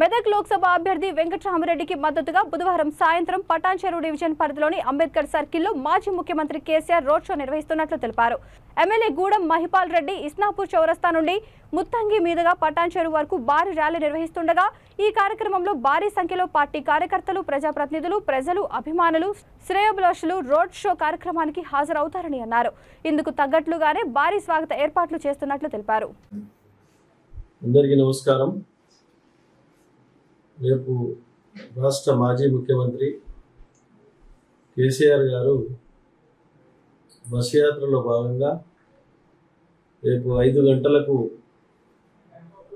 మెదక్ లోక్సభ అభ్యర్థి వెంకటరామరెడ్డికి మద్దతుగా బుధవారం సాయంత్రం పటాన్చెరు డివిజన్ పరిధిలోని అంబేద్కర్ సర్కిల్లో మాజీ ముఖ్యమంత్రి కేసీఆర్ రోడ్ షో నిర్వహిస్తున్నట్లు తెలిపారు. ఎమ్మెల్యే గూడెం మహిపాల్ రెడ్డి ఇస్నాపూర్ చౌరస్తా నుండి ముత్తంగి మీదుగా పటాన్చెరు వరకు భారీ ర్యాలీ నిర్వహిస్తుండగా ఈ కార్యక్రమంలో భారీ సంఖ్యలో పార్టీ కార్యకర్తలు ప్రజాప్రతినిధులు ప్రజలు అభిమానులు శ్రేయభిలాషులు రోడ్ షో కార్యక్రమానికి హాజరవుతారని అన్నారు. ఇందుకు తగ్గట్లుగానే భారీ స్వాగత ఏర్పాట్లు చేస్తున్నట్లు తెలిపారు. అందరికీ నమస్కారం. రేపు రాష్ట్ర మాజీ ముఖ్యమంత్రి కేసీఆర్ గారు బస్ యాత్రలో భాగంగా రేపు ఐదు గంటలకు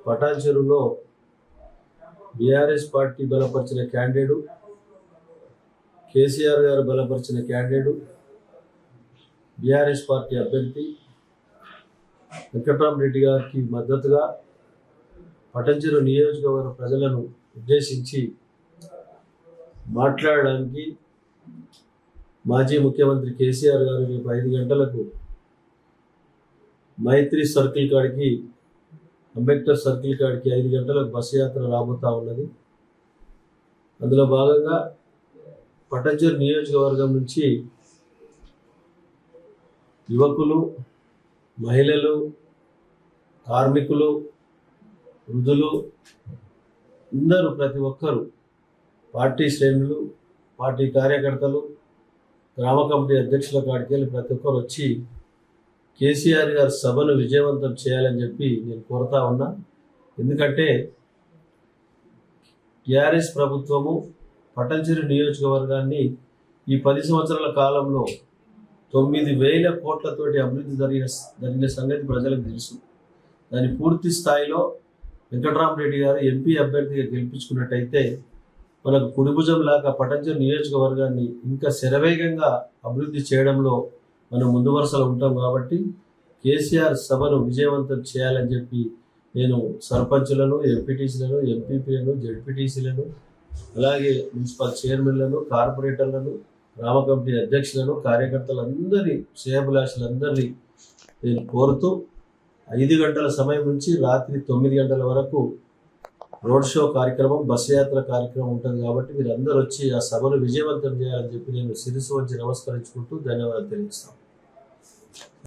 పటాన్ చెరువులో బీఆర్ఎస్ పార్టీ బలపరిచిన క్యాండిడేటు కేసీఆర్ గారు బలపరిచిన క్యాండిడేటు బీఆర్ఎస్ పార్టీ అభ్యర్థి వెంకట్రామరెడ్డి గారికి మద్దతుగా పటంచెరు నియోజకవర్గ ప్రజలను ఉద్దేశించి మాట్లాడడానికి మాజీ ముఖ్యమంత్రి కేసీఆర్ గారు రేపు ఐదు గంటలకు మైత్రి సర్కిల్ కాడికి అంబేద్కర్ సర్కిల్ కాడికి ఐదు గంటలకు బస్సు యాత్ర రాబోతా ఉన్నది. అందులో భాగంగా పటంచేరు నియోజకవర్గం నుంచి యువకులు మహిళలు కార్మికులు వృద్ధులు అందరూ ప్రతి ఒక్కరూ పార్టీ శ్రేణులు పార్టీ కార్యకర్తలు గ్రామ కమిటీ అధ్యక్షుల కాడికి వెళ్ళి ప్రతి ఒక్కరు వచ్చి కేసీఆర్ గారి సభను విజయవంతం చేయాలని చెప్పి నేను కోరుతా ఉన్నా. ఎందుకంటే టీఆర్ఎస్ ప్రభుత్వము పటంచెరు నియోజకవర్గాన్ని ఈ పది సంవత్సరాల కాలంలో తొమ్మిది వేల కోట్లతోటి అభివృద్ధి జరిగిన జరిగిన సంగతి ప్రజలకు తెలుసు. దాని పూర్తి స్థాయిలో వెంకటరామరెడ్డి గారు ఎంపీ అభ్యర్థిగా గెలిపించుకున్నట్టయితే మనకు కుడిభుజం లాగా పటంజర్ నియోజకవర్గాన్ని ఇంకా శరవేగంగా అభివృద్ధి చేయడంలో మనం ముందు వరుసలో ఉంటాం కాబట్టి కేసీఆర్ సభను విజయవంతం చేయాలని చెప్పి నేను సర్పంచులను ఎంపీటీసీలను ఎంపీపీలను జడ్పీటీసీలను అలాగే మున్సిపల్ చైర్మన్లను కార్పొరేటర్లను గ్రామ కమిటీ అధ్యక్షులను కార్యకర్తలందరినీ శ్రేయభిలాషులందరినీ నేను కోరుతూ ఐదు గంటల సమయం నుంచి రాత్రి తొమ్మిది గంటల వరకు రోడ్ షో కార్యక్రమం బస్ యాత్ర కార్యక్రమం ఉంటుంది కాబట్టి మీరు అందరూ వచ్చి ఆ సభను విజయవంతం చేయాలని చెప్పి నేను శిరస్సు వచ్చి నమస్కరించుకుంటూ ధన్యవాదాలు తెలియజేస్తాను.